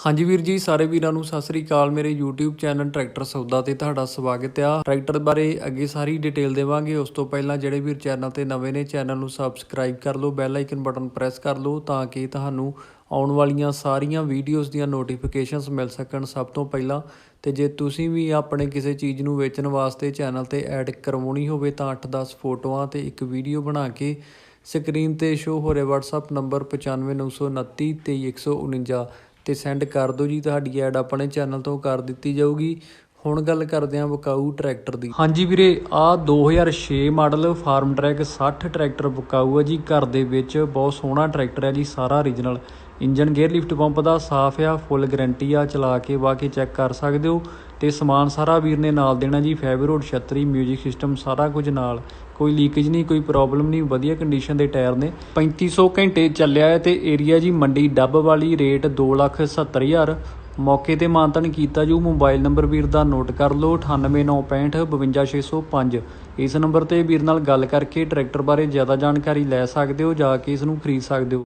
ਹਾਂਜੀ ਵੀਰ ਜੀ, ਸਾਰੇ ਵੀਰਾਂ ਨੂੰ ਸਤਿ ਸ੍ਰੀ ਅਕਾਲ। ਮੇਰੇ YouTube ਚੈਨਲ ਟਰੈਕਟਰ ਸੌਦਾ ਤੇ ਤੁਹਾਡਾ ਸਵਾਗਤ ਆ। ਟਰੈਕਟਰ ਬਾਰੇ ਅੱਗੇ ਸਾਰੀ ਡਿਟੇਲ ਦੇਵਾਂਗੇ। ਉਸ ਤੋਂ ਪਹਿਲਾਂ ਜਿਹੜੇ ਵੀਰ ਚੈਨਲ ਤੇ ਨਵੇਂ ਨੇ, ਚੈਨਲ ਨੂੰ ਸਬਸਕ੍ਰਾਈਬ ਕਰ ਲਓ ਬੈਲ ਆਈਕਨ ਬਟਨ ਪ੍ਰੈਸ ਕਰ ਲਓ ਤਾਂ ਕਿ ਤੁਹਾਨੂੰ ਆਉਣ ਵਾਲੀਆਂ ਸਾਰੀਆਂ ਵੀਡੀਓਜ਼ ਦੀਆਂ ਨੋਟੀਫਿਕੇਸ਼ਨਸ ਮਿਲ ਸਕਣ ਸਭ ਤੋਂ ਪਹਿਲਾਂ। ਤੇ ਜੇ ਤੁਸੀਂ ਵੀ ਆਪਣੇ ਕਿਸੇ ਚੀਜ਼ ਨੂੰ ਵੇਚਣ ਵਾਸਤੇ ਚੈਨਲ ਤੇ ਐਡ ਕਰਵਾਉਣੀ ਹੋਵੇ ਤਾਂ 8-10 ਫੋਟੋਆਂ ਤੇ ਇੱਕ ਵੀਡੀਓ ਬਣਾ ਕੇ ਸਕਰੀਨ ਤੇ ਸ਼ੋ ਹੋ ਰਿਹਾ WhatsApp ਨੰਬਰ 959929 23149 ਤੇ ਸੈਂਡ ਕਰ ਦਿਓ ਜੀ ਤੁਹਾਡੀ ਐਡ ਆਪਣੇ ਚੈਨਲ ਤੋਂ ਕਰ ਦਿੱਤੀ ਜਾਊਗੀ। ਹੁਣ ਗੱਲ ਕਰਦੇ ਹਾਂ ਬਕਾਊ ਟਰੈਕਟਰ ਦੀ। ਹਾਂਜੀ ਵੀਰੇ ਆ 2006 ਮਾਡਲ ਫਾਰਮ ਟਰੈਕ 60 ਟਰੈਕਟਰ ਬਕਾਊ ਹੈ ਜੀ। ਘਰ ਦੇ ਵਿੱਚ ਬਹੁਤ ਸੋਹਣਾ ਟਰੈਕਟਰ ਹੈ ਜੀ, ਸਾਰਾ original engine gear lift pump ਦਾ ਸਾਫ਼ ਆ ਫੁੱਲ ਗਾਰੰਟੀ ਆ, ਚਲਾ ਕੇ ਬਾਕੀ ਚੈੱਕ ਕਰ ਸਕਦੇ ਹੋ। ਤੇ ਸਮਾਨ ਸਾਰਾ ਵੀਰ ਨੇ ਨਾਲ ਦੇਣਾ ਜੀ ਫੈਬਰੋਡ 36 뮤직 ਸਿਸਟਮ ਸਾਰਾ ਕੁਝ ਨਾਲ। ਕੋਈ ਲੀਕੇਜ ਨਹੀਂ, ਕੋਈ ਪ੍ਰੋਬਲਮ ਨਹੀਂ, ਵਧੀਆ ਕੰਡੀਸ਼ਨ ਦੇ ਟਾਇਰ ਨੇ। 3500 ਘੰਟੇ ਚੱਲਿਆ ਹੈ ਤੇ ਏਰੀਆ ਜੀ ਮੰਡੀ ਡੱਬ ਵਾਲੀ, ਰੇਟ 270000 ਮੌਕੇ ਤੇ ਮਾਨਤਨ ਕੀਤਾ ਜੂ। ਮੋਬਾਈਲ ਨੰਬਰ ਵੀਰ ਦਾ ਨੋਟ ਕਰ ਲਓ 98965 52605 ਇਸ ਨੰਬਰ ਤੇ ਵੀਰ ਨਾਲ ਗੱਲ ਕਰਕੇ ਟਰੈਕਟਰ ਬਾਰੇ ਜ਼ਿਆਦਾ ਜਾਣਕਾਰੀ ਲੈ ਸਕਦੇ ਹੋ ਜਾ ਕੇ ਇਸ ਨੂੰ ਖਰੀਦ ਸਕਦੇ ਹੋ।